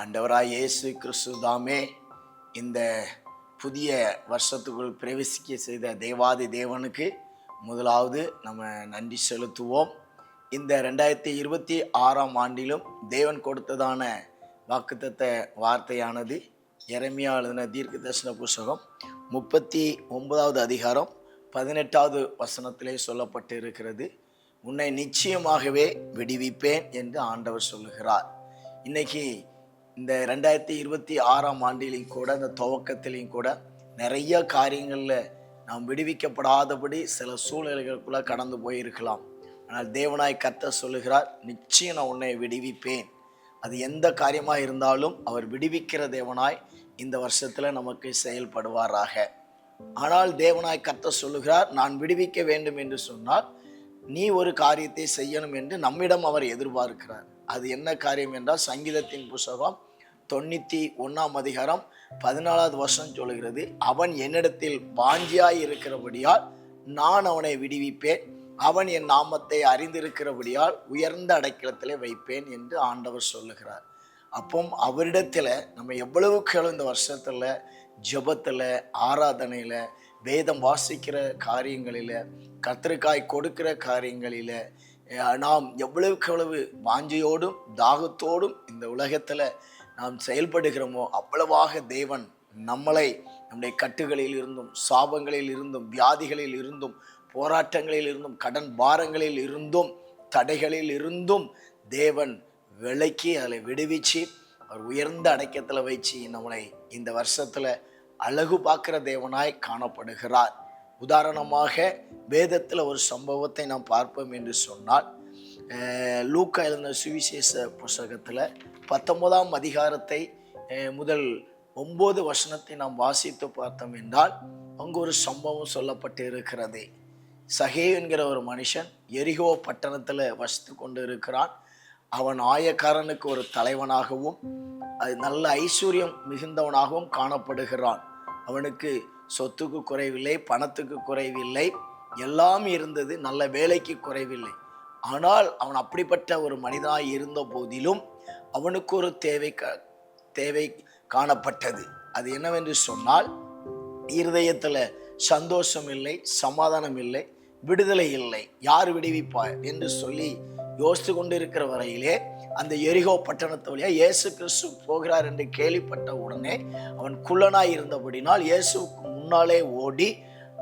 ஆண்டவராக இயேசு கிறிஸ்து தாமே இந்த புதிய வருஷத்துக்குள் பிரவேசிக்க செய்த தேவாதி தேவனுக்கு முதலாவது நம்ம நன்றி செலுத்துவோம். இந்த ரெண்டாயிரத்தி இருபத்தி ஆறாம் ஆண்டிலும் தேவன் கொடுத்ததான வாக்குத்தத்த வார்த்தையானது இறமையா எழுதின தீர்க்க தரிசன புஸ்தகம் முப்பத்தி ஒன்பதாவது அதிகாரம் பதினெட்டாவது வசனத்திலே சொல்லப்பட்டு இருக்கிறது உன்னை நிச்சயமாகவே விடுவிப்பேன் என்று ஆண்டவர் சொல்லுகிறார். இன்னைக்கு இந்த ரெண்டாயிரத்தி இருபத்தி ஆறாம் ஆண்டிலையும் கூட இந்த துவக்கத்திலையும் கூட நிறைய காரியங்களில் நாம் விடுவிக்கப்படாதபடி சில சூழ்நிலைகளுக்குள்ள கடந்து போயிருக்கலாம். ஆனால் தேவனாய் கத்த சொல்லுகிறார் நிச்சயம் நான் உன்னை விடுவிப்பேன். அது எந்த காரியமாக இருந்தாலும் அவர் விடுவிக்கிற தேவனாய் இந்த வருஷத்தில் நமக்கு செயல்படுவாராக. ஆனால் தேவனாய் கத்த சொல்லுகிறார் நான் விடுவிக்க வேண்டும் என்று சொன்னால் நீ ஒரு காரியத்தை செய்யணும் என்று நம்மிடம் அவர் எதிர்பார்க்கிறார். அது என்ன காரியம் என்றால் சங்கீதத்தின் புஸ்தகம் தொண்ணூற்றி ஒன்றாம் அதிகாரம் பதினாலாவது வருஷம் சொல்லுகிறது அவன் என்னிடத்தில் வாஞ்சியாய் இருக்கிறபடியால் நான் அவனை விடுவிப்பேன். அவன் என் நாமத்தை அறிந்திருக்கிறபடியால் உயர்ந்த அடைக்கலத்திலே வைப்பேன் என்று ஆண்டவர் சொல்லுகிறார். அப்போ அவரிடத்தில் நம்ம எவ்வளவுக்கு எவ்வளவு இந்த வருஷத்தில் ஜெபத்தில் ஆராதனையில் வேதம் வாசிக்கிற காரியங்களில் கத்திரிக்காய் கொடுக்கிற காரியங்களில் நாம் எவ்வளவுக்கு எவ்வளவு வாஞ்சையோடும் தாகத்தோடும் இந்த உலகத்தில் நாம் செயல்படுகிறோமோ அவ்வளவாக தேவன் நம்மளை நம்முடைய கட்டுகளில் இருந்தும் சாபங்களில் இருந்தும் வியாதிகளில் இருந்தும் போராட்டங்களில் இருந்தும் கடன் பாரங்களில் இருந்தும் தடைகளில் இருந்தும் தேவன் விலக்கி அதில் விடுவிச்சு அவர் உயர்ந்த அடைக்கத்தில் வச்சு நம்மளை இந்த வருஷத்தில் அழகு பார்க்குற தேவனாய் காணப்படுகிறார். உதாரணமாக வேதத்தில் ஒரு சம்பவத்தை நாம் பார்ப்போம் என்று சொன்னால் லூக்கா எழுந்த சுவிசேஷ புஸ்தகத்தில் பத்தொன்பதாம் அதிகாரத்தை முதல் ஒம்பது வசனத்தை நாம் வாசித்து பார்த்தோம் என்றால் அங்கு ஒரு சம்பவம் சொல்லப்பட்டு இருக்கிறது சகே என்கிற ஒரு மனுஷன் எரிகோ பட்டணத்தில் வசித்து கொண்டு இருக்கிறான் அவன் ஆயக்காரனுக்கு ஒரு தலைவனாகவும் அது நல்ல ஐஸ்வர்யம் மிகுந்தவனாகவும் காணப்படுகிறான். அவனுக்கு சொத்துக்கு குறைவில்லை பணத்துக்கு குறைவில்லை எல்லாம் இருந்தது நல்ல வேலைக்கு குறைவில்லை. ஆனால் அவன் அப்படிப்பட்ட ஒரு மனிதனாய் இருந்த போதிலும் அவனுக்கு ஒரு தேவை தேவை காணப்பட்டது. அது என்னவென்று சொன்னால் இருதயத்தில் சந்தோஷம் இல்லை சமாதானம் இல்லை விடுதலை இல்லை யார் விடுவிப்பார் என்று சொல்லி யோசித்து கொண்டிருக்கிற வரையிலே அந்த எரிகோ பட்டணத்து வழியாக இயேசு கிறிஸ்து போகிறார் என்று கேள்விப்பட்ட உடனே அவன் குள்ளனாய் இருந்தபடினால் இயேசுவுக்கு முன்னாலே ஓடி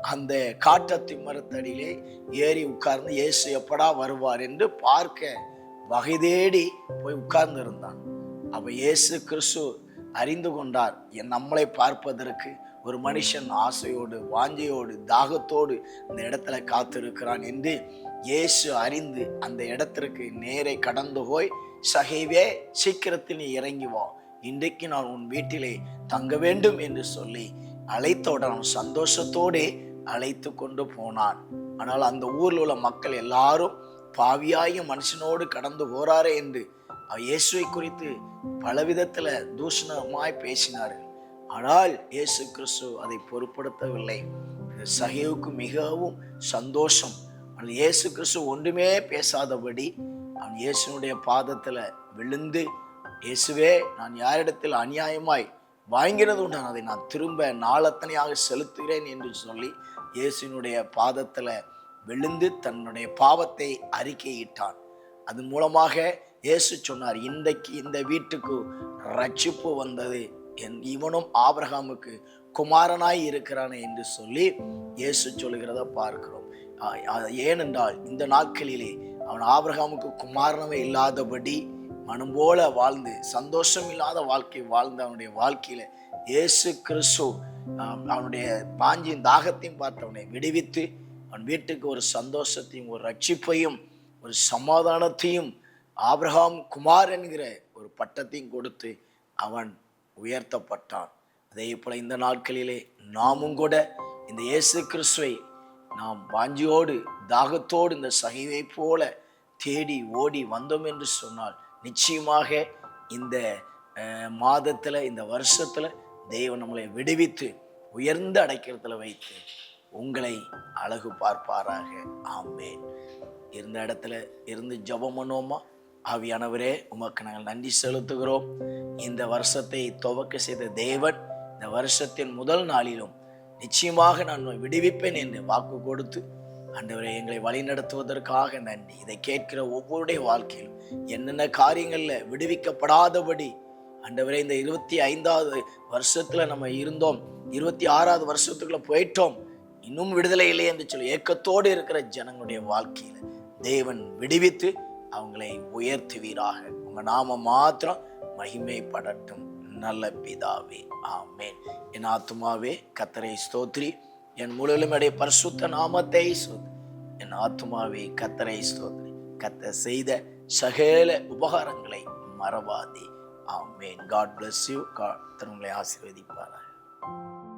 அந்த காட்டத்தி மரத்தடியிலே ஏறி உட்கார்ந்து இயேசு எப்படா வருவார் என்று பார்க்க வகை தேடி போய் உட்கார்ந்து இருந்தான் அப்போ இயேசு கிறிஸ்து அறிந்து கொண்டார் என் நம்மளை பார்ப்பதற்கு ஒரு மனுஷன் ஆசையோடு வாஞ்சையோடு தாகத்தோடு அந்த இடத்துல காத்திருக்கிறான் என்று இயேசு அறிந்து அந்த இடத்திற்கு நேரே கடந்து போய் சகைவே சீக்கிரத்தில் நீ இறங்கி வா. இன்றைக்கு நான் உன் வீட்டிலே தங்க வேண்டும் என்று சொல்லி அழைத்தவுடன் அவன் சந்தோஷத்தோடே அழைத்து கொண்டு போனான். ஆனால் அந்த ஊரில் உள்ள மக்கள் எல்லாரும் பாவியாகிய மனுஷனோடு கடந்து போறாரே என்று இயேசுவை குறித்து பலவிதத்தில் தூஷணமாய் பேசினார்கள். ஆனால் இயேசு கிறிஸ்து அதை பொருட்படுத்தவில்லை. சகைவுக்கு மிகவும் சந்தோஷம். ஆனால் இயேசு கிறிஸ்து ஒன்றுமே பேசாதபடி அவன் இயேசுனுடைய பாதத்தில் விழுந்து இயேசுவே நான் யாரிடத்தில் அநியாயமாய் வாங்கினது உண்டு அதை நான் திரும்ப நாளத்தனையாக செலுத்துகிறேன் என்று சொல்லி இயேசுனுடைய பாதத்தில் விழுந்து தன்னுடைய பாவத்தை அறிக்கையிட்டான். அது மூலமாக இயேசு சொன்னார் இன்றைக்கு இந்த வீட்டுக்கு ரட்சிப்பு வந்தது. என் இவனும் ஆபிரகாமுக்கு குமாரனாய் இருக்கிறானே என்று சொல்லி இயேசு சொல்கிறத பார்க்கிறோம். ஏனென்றால் இந்த நாட்களிலே அவன் ஆபிரகாமுக்கு குமாரணமே இல்லாதபடி மனம் போல வாழ்ந்து சந்தோஷம் இல்லாத வாழ்க்கை வாழ்ந்த அவனுடைய வாழ்க்கையில இயேசு கிறிஸ்து அவனுடைய பாஞ்சியின் தாகத்தையும் பார்த்து அவனை விடுவித்து அவன் வீட்டுக்கு ஒரு சந்தோஷத்தையும் ஒரு ரட்சிப்பையும் ஒரு சமாதானத்தையும் ஆப்ரஹாம் குமார் என்கிற ஒரு பட்டத்தையும் கொடுத்து அவன் உயர்த்தப்பட்டான். அதே போல இந்த நாட்களிலே நாமும் கூட இந்த இயேசு கிறிஸ்துவை நாம் வாஞ்சியோடு தாகத்தோடு இந்த சகிவை போல தேடி ஓடி வந்தோம் என்று சொன்னால் நிச்சயமாக இந்த மாதத்தில் இந்த வருஷத்துல தெய்வம் நம்மளை விடுவித்து உயர்ந்த அடைக்கிறதுல வைத்து உங்களை அழகு பார்ப்பாராக. ஆமேன். இருந்த இடத்துல இருந்து ஜபம் பண்ணுவோமா? ஆவியானவரே உமக்கு நாங்கள் நன்றி செலுத்துகிறோம். இந்த வருஷத்தை துவக்க செய்த தேவன் இந்த வருஷத்தின் முதல் நாளிலும் நிச்சயமாக நான் விடுவிப்பேன் என்று வாக்கு கொடுத்து ஆண்டவரே எங்களை வழிநடத்துவதற்காக நன்றி. இதை கேட்கிற ஒவ்வொருடைய வாழ்க்கையிலும் என்னென்ன காரியங்களில் விடுவிக்கப்படாதபடி ஆண்டவரே இந்த இருபத்தி ஐந்தாவது வருஷத்தில் நம்ம இருந்தோம். இருபத்தி ஆறாவது வருஷத்துக்குள்ளே போயிட்டோம். இன்னும் விடுதலை இல்லை என்று சொல்லி ஏக்கத்தோடு இருக்கிற ஜனங்களுடைய வாழ்க்கையில் தேவன் விடுவித்து அவங்களை உயர்த்துவீராக. உங்கள் நாம மாத்திரம் மகிமைப்படட்டும். நல்ல பிதாவே. ஆமேன். என் ஆத்மாவே கத்தரை ஸ்தோத்ரி. என் முழுமையுடைய பரிசுத்த நாமத்தை ஸ்தோத்ரி என் ஆத்மாவே கத்தரை ஸ்தோத்ரி. கத்த செய்த சகல உபகாரங்களை மறவாதே. ஆமேன். காட் பிளஸ் யூ காட் உங்களை ஆசீர்வதிப்பார்கள்